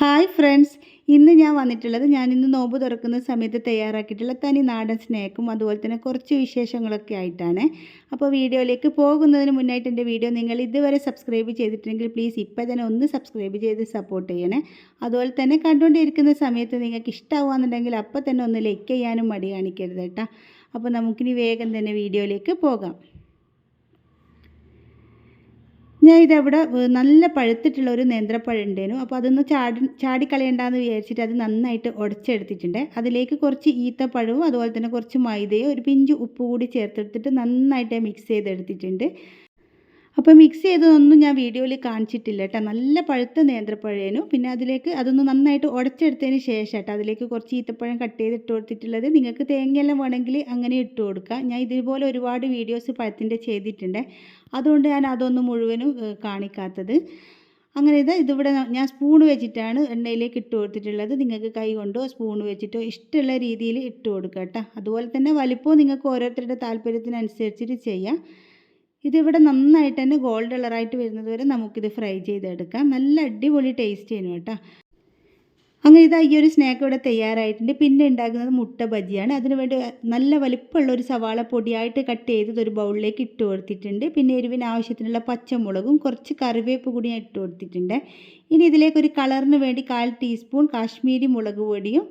Hi friends. ഇന്ന് ഞാൻ വന്നിട്ടുള്ളത് ഞാൻ ഇന്ന് നോമ്പ് തുറക്കുന്ന സമയത്ത് തയ്യാറാക്കിയിട്ടുള്ള തനി നാടൻ സ്നേക്കും അതുപോലെ തന്നെ കുറച്ച് വിശേഷങ്ങളൊക്കെ ആയിട്ടാണ്. അപ്പോൾ വീഡിയോയിലേക്ക് പോകുന്നതിന് മുന്നായിട്ട് എന്റെ വീഡിയോ നിങ്ങൾ ഇതുവരെ സബ്സ്ക്രൈബ് ചെയ്തിട്ടുണ്ടെങ്കിൽ പ്ലീസ് ഇപ്പോൾ തന്നെ ഒന്ന് സബ്സ്ക്രൈബ് ചെയ്ത് സപ്പോർട്ട് ചെയ്യണേ. അതുപോലെ തന്നെ കണ്ടുകൊണ്ടിരിക്കുന്ന സമയത്ത് നിങ്ങൾക്ക് ഇഷ്ടമാവുകയെന്നുണ്ടെങ്കിൽ അപ്പോൾ തന്നെ ഒന്ന് ലൈക്ക് ചെയ്യാനും മടി കാണിക്കരുത് കേട്ടോ. അപ്പോൾ നമുക്കിനി വേഗം തന്നെ വീഡിയോയിലേക്ക് പോകാം. ഞാൻ ഇതവിടെ നല്ല പഴുത്തിട്ടുള്ള ഒരു നേന്ത്രപ്പഴം ഉണ്ടേനു അപ്പോൾ അതൊന്ന് ചാടി ചാടിക്കളയണ്ടെന്ന് വിചാരിച്ചിട്ട് അത് നന്നായിട്ട് ഉടച്ചെടുത്തിട്ടുണ്ട് അതിലേക്ക് കുറച്ച് ഈത്തപ്പഴവും അതുപോലെ തന്നെ കുറച്ച് മൈദയും ഒരു പിഞ്ച് ഉപ്പ് കൂടി ചേർത്തെടുത്തിട്ട് നന്നായിട്ട് മിക്സ് ചെയ്തെടുത്തിട്ടുണ്ട്. അപ്പോൾ മിക്സ് ചെയ്തതൊന്നും ഞാൻ വീഡിയോയിൽ കാണിച്ചിട്ടില്ല കേട്ടോ നല്ല പഴുത്ത നേന്ത്രപ്പഴേനു. പിന്നെ അതിലേക്ക് അതൊന്ന് നന്നായിട്ട് ഉടച്ചെടുത്തതിന് ശേഷം കേട്ടോ അതിലേക്ക് കുറച്ച് ഈത്തപ്പഴം കട്ട് ചെയ്ത് ഇട്ട് കൊടുത്തിട്ടുള്ളത്. നിങ്ങൾക്ക് തേങ്ങയെല്ലാം വേണമെങ്കിൽ അങ്ങനെ ഇട്ട് കൊടുക്കുക ഞാൻ ഇതുപോലെ ഒരുപാട് വീഡിയോസ് പഴത്തിന്റെ ചെയ്തിട്ടുണ്ട്. അതുകൊണ്ട് ഞാൻ അതൊന്നും മുഴുവനും കാണിക്കാത്തത്. അങ്ങനെ ഇത് ഇതിവിടെ ഞാൻ സ്പൂൺ വെച്ചിട്ടാണ് എണ്ണയിലേക്ക് ഇട്ട് കൊടുത്തിട്ടുള്ളത്. നിങ്ങൾക്ക് കൈ കൊണ്ടോ സ്പൂൺ വെച്ചിട്ടോ ഇഷ്ടമുള്ള രീതിയിൽ ഇട്ട് കൊടുക്കുക കേട്ടോ അതുപോലെ തന്നെ വലിപ്പവും നിങ്ങൾക്ക് ഓരോരുത്തരുടെ താല്പര്യത്തിനനുസരിച്ചിട്ട് ചെയ്യാം. ഇതിവിടെ നന്നായിട്ട് തന്നെ ഗോൾഡ് കളറായിട്ട് വരുന്നത് വരെ നമുക്കിത് ഫ്രൈ ചെയ്തെടുക്കാം. നല്ല അടിപൊളി ടേസ്റ്റ് ചെയ്യുന്നു കേട്ടോ. അങ്ങനെ ഇതാ ഈ ഒരു സ്നാക്ക് ഇവിടെ തയ്യാറായിട്ടുണ്ട്. പിന്നെ ഉണ്ടാക്കുന്നത് മുട്ട ബജിയാണ്. അതിന് വേണ്ടി നല്ല വലിപ്പമുള്ള ഒരു സവാള പൊടിയായിട്ട് കട്ട് ചെയ്തത് ഒരു ബൗളിലേക്ക് ഇട്ട് കൊടുത്തിട്ടുണ്ട്. പിന്നെ എരിവിന് ആവശ്യത്തിനുള്ള പച്ചമുളകും കുറച്ച് കറിവേപ്പ് കൂടി ഞാൻ ഇട്ട് കൊടുത്തിട്ടുണ്ട്. ഇനി ഇതിലേക്ക് ഒരു കളറിന് വേണ്ടി കാൽ ടീസ്പൂൺ കാശ്മീരി മുളക് പൊടിയും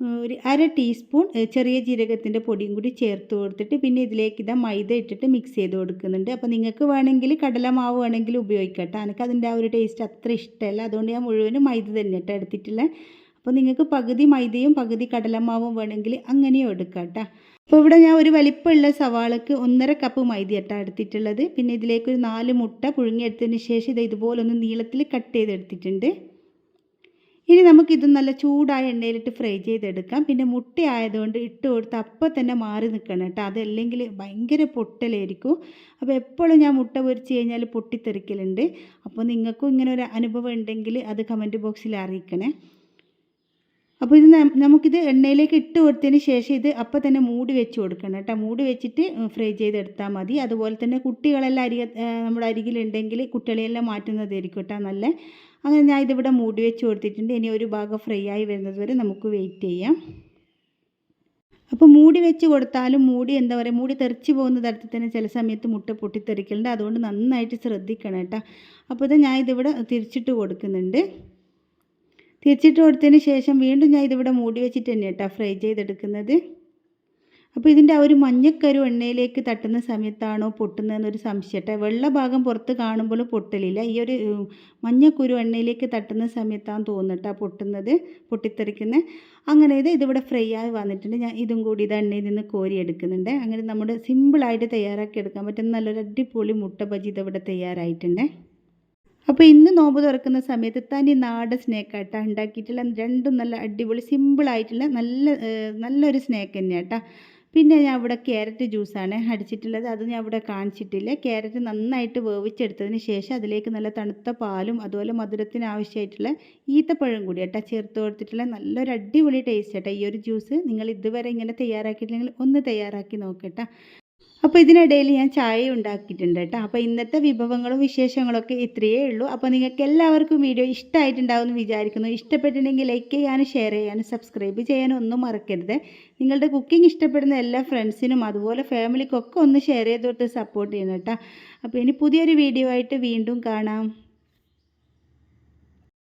ഒരു അര ടീസ്പൂൺ ചെറിയ ജീരകത്തിന്റെ പൊടിയും കൂടി ചേർത്ത് കൊടുത്തിട്ട് പിന്നെ ഇതിലേക്ക് ഇതാ മൈദ ഇട്ടിട്ട് മിക്സ് ചെയ്ത് കൊടുക്കുന്നുണ്ട്. അപ്പോൾ നിങ്ങൾക്ക് വേണമെങ്കിൽ കടലമാവ് വേണമെങ്കിൽ ഉപയോഗിക്കട്ടെ. എനിക്ക് അതിന്റെ ആ ഒരു ടേസ്റ്റ് അത്ര ഇഷ്ടമല്ല. അതുകൊണ്ട് ഞാൻ മുഴുവനും മൈദ തന്നെ കേട്ടോ എടുത്തിട്ടുള്ളത് അപ്പോൾ നിങ്ങൾക്ക് പകുതി മൈദയും പകുതി കടലമാവും വേണമെങ്കിൽ അങ്ങനെയും എടുക്കാം അപ്പോൾ ഇവിടെ ഞാൻ ഒരു വലിപ്പമുള്ള സവാളക്ക് ഒന്നര കപ്പ് മൈദ കേട്ടോ എടുത്തിട്ടുള്ളത്. പിന്നെ ഇതിലേക്ക് ഒരു നാല് മുട്ട പുഴുങ്ങിയെടുത്തതിന് ശേഷം ഇത് ഇതുപോലെ ഒന്ന് നീളത്തിൽ കട്ട് ചെയ്തെടുത്തിട്ടുണ്ട്. ഇനി നമുക്കിത് നല്ല ചൂടായ എണ്ണയിലിട്ട് ഫ്രൈ ചെയ്തെടുക്കാം. പിന്നെ മുട്ട ആയതുകൊണ്ട് ഇട്ട് കൊടുത്ത് അപ്പം തന്നെ മാറി നിൽക്കണം കേട്ടോ. അതല്ലെങ്കിൽ ഭയങ്കര പൊട്ടലായിരിക്കും. അപ്പോൾ എപ്പോഴും ഞാൻ മുട്ട പൊരിച്ച് കഴിഞ്ഞാൽ പൊട്ടിത്തെറിക്കലുണ്ട്. അപ്പോൾ നിങ്ങൾക്കും ഇങ്ങനെ ഒരു അനുഭവം ഉണ്ടെങ്കിൽ അത് കമന്റ് ബോക്സിൽ അറിയിക്കണേ. അപ്പോൾ ഇത് നമുക്കിത് എണ്ണയിലേക്ക് ഇട്ട് കൊടുത്തതിന് ശേഷം ഇത് അപ്പോൾ തന്നെ മൂടി വെച്ച് കൊടുക്കണം കേട്ടോ. മൂടി വെച്ചിട്ട് ഫ്രൈ ചെയ്തെടുത്താൽ മതി. അതുപോലെ തന്നെ കുട്ടികളെല്ലാം അരി നമ്മുടെ അരികിലുണ്ടെങ്കിൽ കുട്ടികളെല്ലാം മാറ്റുന്നതായിരിക്കും കേട്ടോ നല്ല അങ്ങനെ ഞാൻ ഇതിവിടെ മൂടി വെച്ച് കൊടുത്തിട്ടുണ്ട്. ഇനി ഒരു ഭാഗം ഫ്രൈ ആയി വരുന്നത് വരെ നമുക്ക് വെയിറ്റ് ചെയ്യാം. അപ്പോൾ മൂടി വെച്ച് കൊടുത്താലും മൂടി എന്താ പറയുക മൂടി തെറിച്ച് പോകുന്ന തരത്തിൽ തന്നെ ചില സമയത്ത് മുട്ട പൊട്ടിത്തെറിക്കലുണ്ട്. അതുകൊണ്ട് നന്നായിട്ട് ശ്രദ്ധിക്കണം കേട്ടോ. അപ്പോൾ ഇത് ഞാൻ ഇതിവിടെ തിരിച്ചിട്ട് കൊടുക്കുന്നുണ്ട്. തിരിച്ചിട്ട് കൊടുത്തതിന് ശേഷം വീണ്ടും ഞാൻ ഇതിവിടെ മൂടി വെച്ചിട്ട് തന്നെ കേട്ടോ ഫ്രൈ ചെയ്തെടുക്കുന്നത്. അപ്പോൾ ഇതിന്റെ ആ ഒരു മഞ്ഞക്കരു എണ്ണയിലേക്ക് തട്ടുന്ന സമയത്താണോ പൊട്ടുന്നതെന്നൊരു സംശയട്ടെ. വെള്ള ഭാഗം പുറത്ത് കാണുമ്പോൾ പൊട്ടലില്ല. ഈ ഒരു മഞ്ഞക്കുരു എണ്ണയിലേക്ക് തട്ടുന്ന സമയത്താണ് തോന്നിട്ടാ പൊട്ടുന്നത് പൊട്ടിത്തെറിക്കുന്നത് അങ്ങനെ ഇത് ഇതിവിടെ ഫ്രൈ ആയി വന്നിട്ടുണ്ട്. ഞാൻ ഇതും കൂടി ഇത് എണ്ണയിൽ നിന്ന് കോരി എടുക്കുന്നുണ്ട്. അങ്ങനെ നമ്മുടെ സിമ്പിളായിട്ട് തയ്യാറാക്കി എടുക്കാൻ പറ്റുന്ന നല്ലൊരു അടിപൊളി മുട്ട ബജി ഇതിവിടെ തയ്യാറായിട്ടുണ്ട്. അപ്പോൾ ഇന്ന് നോമ്പ് തുറക്കുന്ന സമയത്ത് തനി നാടൻ സ്നേക്കാട്ടാ ഉണ്ടാക്കിയിട്ടുള്ള രണ്ടും നല്ല അടിപൊളി സിമ്പിളായിട്ടുള്ള നല്ല നല്ലൊരു സ്നേക്ക് തന്നെയാട്ടാ. പിന്നെ ഞാൻ ഇവിടെ ക്യാരറ്റ് ജ്യൂസാണ് അടിച്ചിട്ടുള്ളത്. അത് ഞാൻ ഇവിടെ കാണിച്ചിട്ടില്ല. ക്യാരറ്റ് നന്നായിട്ട് വേവിച്ചെടുത്തതിന് ശേഷം അതിലേക്ക് നല്ല തണുത്ത പാലും അതുപോലെ മധുരത്തിന് ആവശ്യമായിട്ടുള്ള ഈത്തപ്പഴം കൂടി കേട്ടോ ചേർത്ത് കൊടുത്തിട്ടുള്ള നല്ലൊരു അടിപൊളി ടേസ്റ്റ് കേട്ടോ ഈ ഒരു ജ്യൂസ്. നിങ്ങൾ ഇതുവരെ ഇങ്ങനെ തയ്യാറാക്കിയിട്ടില്ലെങ്കിൽ ഒന്ന് തയ്യാറാക്കി നോക്കട്ടെ അപ്പോൾ ഇതിനിടയിൽ ഞാൻ ചായ ഉണ്ടാക്കിയിട്ടുണ്ട് കേട്ടോ. അപ്പോൾ ഇന്നത്തെ വിഭവങ്ങളും വിശേഷങ്ങളൊക്കെ ഇത്രയേ ഉള്ളൂ. അപ്പോൾ നിങ്ങൾക്ക് എല്ലാവർക്കും വീഡിയോ ഇഷ്ടമായിട്ടുണ്ടാവുമെന്ന് വിചാരിക്കുന്നു. ഇഷ്ടപ്പെട്ടിട്ടുണ്ടെങ്കിൽ ലൈക്ക് ചെയ്യാനും ഷെയർ ചെയ്യാനും സബ്സ്ക്രൈബ് ചെയ്യാനും ഒന്നും മറക്കരുത്. നിങ്ങളുടെ കുക്കിംഗ് ഇഷ്ടപ്പെടുന്ന എല്ലാ ഫ്രണ്ട്സിനും അതുപോലെ ഫാമിലിക്കൊക്കെ ഒന്ന് ഷെയർ ചെയ്തോട്ട് സപ്പോർട്ട് ചെയ്യണം കേട്ടോ. അപ്പോൾ ഇനി പുതിയൊരു വീഡിയോ ആയിട്ട് വീണ്ടും കാണാം.